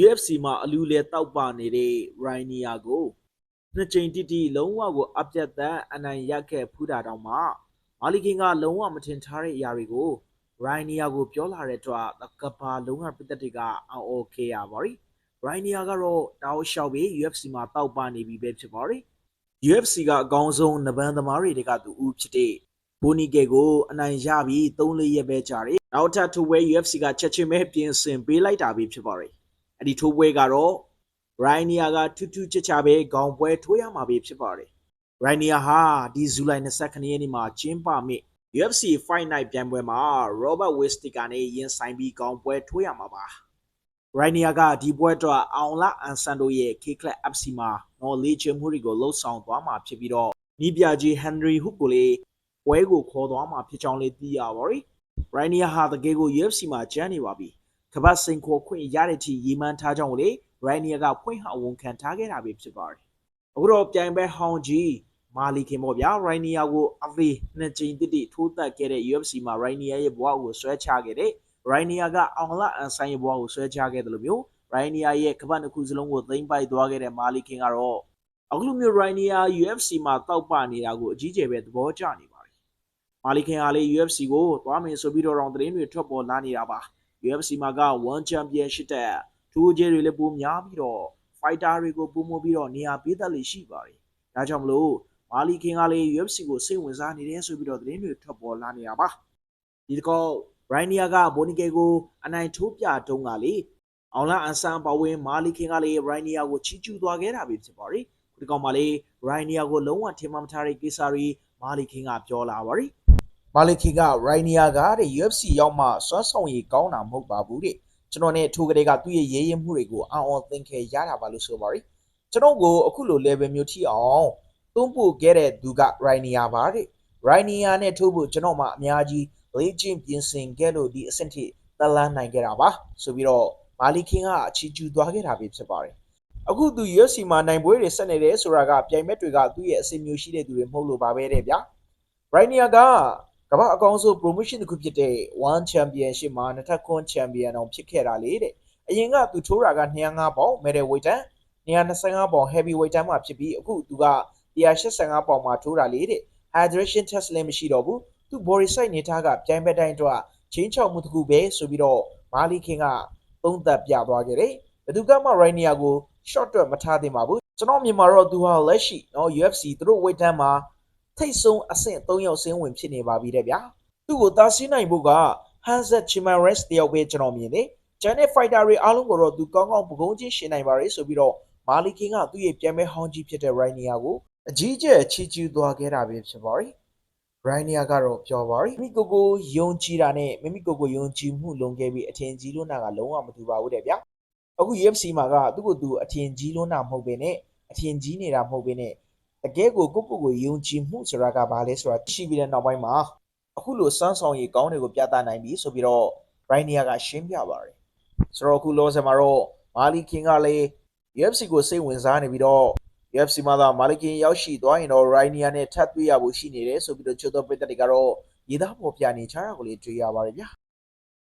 UFC မှာအလူလေတောက်ပနေတဲ့ Rainier ကိုနှစ်ချိန်တိတိလုံးဝကိုအပြတ်သက်အနိုင်ရခဲ့ဖူးတာတောင်မှမာလီကင်ကလုံးဝမထင်ထားတဲ့အရာတွေကို Rainier ကိုပြောလာတဲ့အတွက်ကဘာလုံးဝပြည်သက်တွေကအော်အော်ခဲ့ရပါပြီ။ Rainier ကတော့တောက်လျှောက်ပြီး UFC မှာတောက်ပနေပြီပဲဖြစ်ပါပြီ။ UFC ကအကောင်းဆုံးနဘန်သမားတွေကသူဦးဖြစ်တဲ့ဘိုနီကယ်ကိုအနိုင်ရပြီး3-4ရက်ပဲကြာတယ်။နောက်ထပ်ထိုးပွဲ UFC ကချက်ချင်းပဲပြင်ဆင်ပေးလိုက်တာပဲဖြစ်ပါတယ်။ အဲ့ဒီထိုးပွဲကတော့ Rainier ကထူးထူးခြားခြားပဲခေါင်းပွဲထိုးရမှာပဲဖြစ်ပါတယ်။ Rainier ဟာဒီဇူလိုင်29ရက်နေ့မှာကျင်းပမယ့် UFC Fight Night ပြိုင်ပွဲမှာ Robert Whittaker နဲ့ရင်ဆိုင်ပြီးခေါင်းပွဲထိုးရမှာပါ။ Rainier ကဒီပွဲအတွက်အောင်လအန်ဆန်တို့ရဲ့ K-Club FC မှာနော်လေ့ကျင့်မှုတွေကိုလှုပ်ဆောင်သွားမှာဖြစ်ပြီးတော့နီးပြကြီး Henry Hook ကိုလည်းပွဲကိုခေါ်သွားမှာဖြစ်ကြောင်းလည်းသိရပါတယ်။ Rainier ဟာတကယ်ကို UFC မှာကျန်းနေပါပြီ။ ကပတ်စိန်ခေါ်ခွင့်ရတဲ့အထိရီမန်းထားကြောင်းကိုလေ Rainier ကဖွင့်ဟဝန်ခံထားခဲ့တာပဲဖြစ်ပါတယ်။အခုတော့ပြိုင်ပွဲဟောင်းကြီးမာလီခင်ပေါ့ဗျာ Rainier ကိုအသေးနှစ်ကြိမ်တိတိထိုးတက်ခဲ့တဲ့ UFC မှာ Rainier ရဲ့ဘဝကိုဆွဲချခဲ့တဲ့ Rainier ကအောင်လအန်ဆိုင်ရဲ့ဘဝကိုဆွဲချခဲ့တယ်လို့မျိုး Rainier ရဲ့ကပတ်နှစ်ခုစလုံးကိုသိမ်းပိုက်သွားခဲ့တဲ့မာလီခင်ကတော့အခုလိုမျိုး Rainier UFC မှာတောက်ပနေတာကိုအကြီးကျယ်ပဲသဘောကျနေပါတယ်။မာလီခင်ကလည်း UFC ကိုသွားမယ်ဆိုပြီးတော့တောင်သတင်းတွေထွက်ပေါ်လာနေတာပါ။ UFC မှာက One Championship တဲ့ထိုးကျဲတွေလည်းပိုများပြီးတော့ fighter တွေကိုပုံမပြီးတော့နေရာပေးသက်လေးရှိပါတယ်။ဒါကြောင့်မလို့မာလီခင်ကလည်း UFC ကိုစိတ်ဝင်စားနေတယ်ဆိုပြီးတော့သတင်းတွေထွက်ပေါ်လာနေတာပါ။ဒီတစ်ခေါက် Rainier ကဘိုနီကယ်ကိုအနိုင်ထိုးပြတုံးကလေအောင်လာအန်ဆန်ပါဝင်မာလီခင်ကလည်း Rainier ကိုချီးကျူးသွားခဲ့တာပဲဖြစ်ပါတယ်။ဒီကောင်မှလည်း Rainier ကိုလုံးဝထင်မှမထားတဲ့ကိစ္စတွေမာလီခင်ကပြောလာပါတယ်။ မာလီခင်က Rainier ကတဲ့ UFC ရောက်မှစွမ်းဆောင်ရည်ကောင်းတာမဟုတ်ပါဘူးတဲ့။ကျွန်တော်နဲ့ထိုးကလေးကသူ့ရဲ့ရေးရမှုတွေကိုအံ့ဩသင်ခဲရတာပါလို့ဆိုပါတယ်။ကျွန်တော်ကိုအခုလို level မျိုးထိအောင်သုံးပို့ခဲ့တဲ့သူက Rainier ပါတဲ့။ Rainier နဲ့ထိုးဖို့ကျွန်တော်မှအများကြီးလေ့ကျင့်ပြင်ဆင်ခဲ့လို့ဒီအဆင့်ထိတက်လန်းနိုင်ခဲ့တာပါဆိုပြီးတော့မာလီခင်ကအချီးကျူးသွားခဲ့တာပဲဖြစ်ပါတယ်။အခုသူ UFC မှာနိုင်ပွဲတွေဆက်နေတယ်ဆိုတာကပြိုင်မဲ့တွေကသူ့ရဲ့အစီအမျိုးရှိတဲ့သူတွေမဟုတ်လို့ပါပဲတဲ့ဗျာ။ Rainier က ကမ္ဘာအကောင်ဆုံး promotion တစ်ခုဖြစ်တဲ့ One Championship မှာ2009 Champion အောင်ဖြစ်ခဲ့တာလေတဲ့အရင်ကသူထိုးတာက205ပေါင် medal weight တန်225ပေါင် heavy weight တန်မှာဖြစ်ပြီးအခုသူက185ပေါင်မှာထိုးတာလေတဲ့ hydration test လည်းမရှိတော့ဘူးသူ body size နေသားကပြိုင်ဘက်တိုင်းတော့ချင်းချောက်မှုတစ်ခုပဲဆိုပြီးတော့မာလီခင်ကသုံးသပ်ပြသွားခဲ့တယ်ဘယ်သူကမှ Rainier ကို short တွက်မထားသင့်ပါဘူးကျွန်တော်မြန်မာတော့သူဟာလက်ရှိနော် UFC သူတို့ weight တန်မှာ ထိတ်ဆုံးအဆင့်3ယောက်ဆင်းဝင်ဖြစ်နေပါပြီတဲ့ဗျာသူ့ကိုတားဆီးနိုင်ဖို့က Hanset Chimares တယောက်ပဲကျွန်တော်မြင်တယ်ကျန်တဲ့ fighter တွေအားလုံးကိုတော့သူကောင်းကောင်းပကုံးချင်းရှင်နိုင်ပါ रे ဆိုပြီးတော့မာလီကင်ကသူ့ရဲ့ပြန်မဲ့ဟောင်းကြီးဖြစ်တဲ့ Rainier ကိုအကြီးကျယ်ချီးကျူးသွားခဲ့တာပဲဖြစ်ပါရီ Rainier ကတော့ပြောပါရီမိကိုကိုယုံကြည်တာနဲ့မိမိကိုကိုယုံကြည်မှုလုံခဲ့ပြီးအထင်ကြီးလွန်းတာကလုံးဝမတူပါဘူးတဲ့ဗျာအခု UFC မှာကသူ့ကိုသူအထင်ကြီးလွန်းတာမဟုတ်ဘဲနဲ့အထင်ကြီးနေတာမဟုတ်ဘဲနဲ့ တကယ်ကိုကိုကိုကိုယုံကြည်မှုဆိုတာကဘာလဲဆိုတာရှိပြီးတဲ့နောက်ပိုင်းမှာအခုလိုစမ်းဆောင်ရည်ကောင်းတွေကိုပြသနိုင်ပြီဆိုပြီးတော့ Rainier ကရှင်းပြပါတယ်ဆိုတော့အခုလောဆယ်မှာတော့မာလီကင်ကလည်း UFC ကိုစိတ်ဝင်စားနေပြီးတော့ UFC မှာသာမာလီကင်ရောက်ရှိသွားရင်တော့ Rainier နဲ့ထပ်တွေ့ရဖို့ရှိနေတယ်ဆိုပြီးတော့ချိုးသောပရိသတ်တွေကတော့ရေးသားပေါ်ပြနေကြတာကိုလည်းတွေ့ရပါတယ်ဗျာ